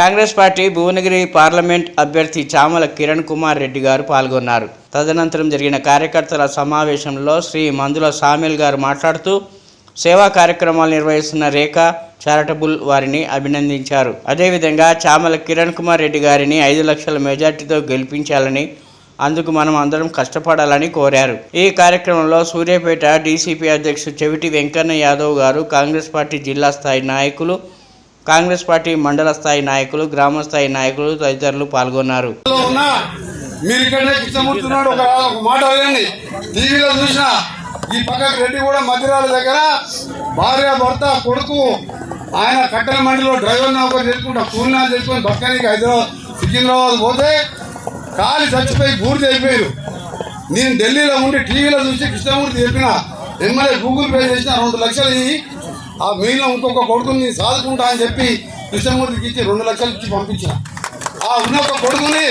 Congress party Bhuvanagiri parliament అభ్యర్థి చామల కిరణ్ కుమార్ రెడ్డి గారు పాల్గొన్నారు. తదనంతరం జరిగిన కార్యకర్తల సమావేశంలో శ్రీ మందుల సామిల్ గారు మాట్లాడుతూ సేవా కార్యక్రమాలు నిర్వహిస్తున్న రేఖ చారిటబుల్ వారిని అభినందించారు. అదేవిధంగా చామల కిరణ్ కుమార్ రెడ్డి గారిని ఐదు లక్షల మెజార్టీతో గెలిపించాలని అందుకు మనం అందరం కష్టపడాలని కోరారు. ఈ కార్యక్రమంలో సూర్యాపేట డీసీపీ అధ్యక్షుడు చెవిటి వెంకన్న యాదవ్ గారు కాంగ్రెస్ పార్టీ జిల్లా స్థాయి నాయకులు కాంగ్రెస్ పార్టీ మండల స్థాయి నాయకులు గ్రామ స్థాయి నాయకులు తదితరులు పాల్గొన్నారు. మీరు ఇక్కడనే ఒక మాట టీవీలో చూసిన ఈ పక్క రెడ్డి కూడా మధ్యరాల దగ్గర భార్య భర్త కొడుకు ఆయన కట్టెల మండిలో డ్రైవర్ నౌకరు చేసుకుంటా కూలినాలు చేసుకొని పక్కనికి హైదరాబాద్ సికింద్రాబాద్ పోతే కాలి చచ్చిపోయి పూర్తి అయిపోయారు. నేను ఢిల్లీలో ఉండి టీవీలో చూసి కృష్ణమూర్తి చెప్పిన ఎమ్మెల్యే గూగుల్ పే చేసిన రెండు లక్షలు ఆ మిగిలిన ఇంకొక కొడుకుని నేను సాదుకుంటా అని చెప్పి కృష్ణమూర్తికి ఇచ్చి రెండు లక్షలు ఇచ్చి పంపించిన. ఆ ఉన్న ఒక కొడుకుని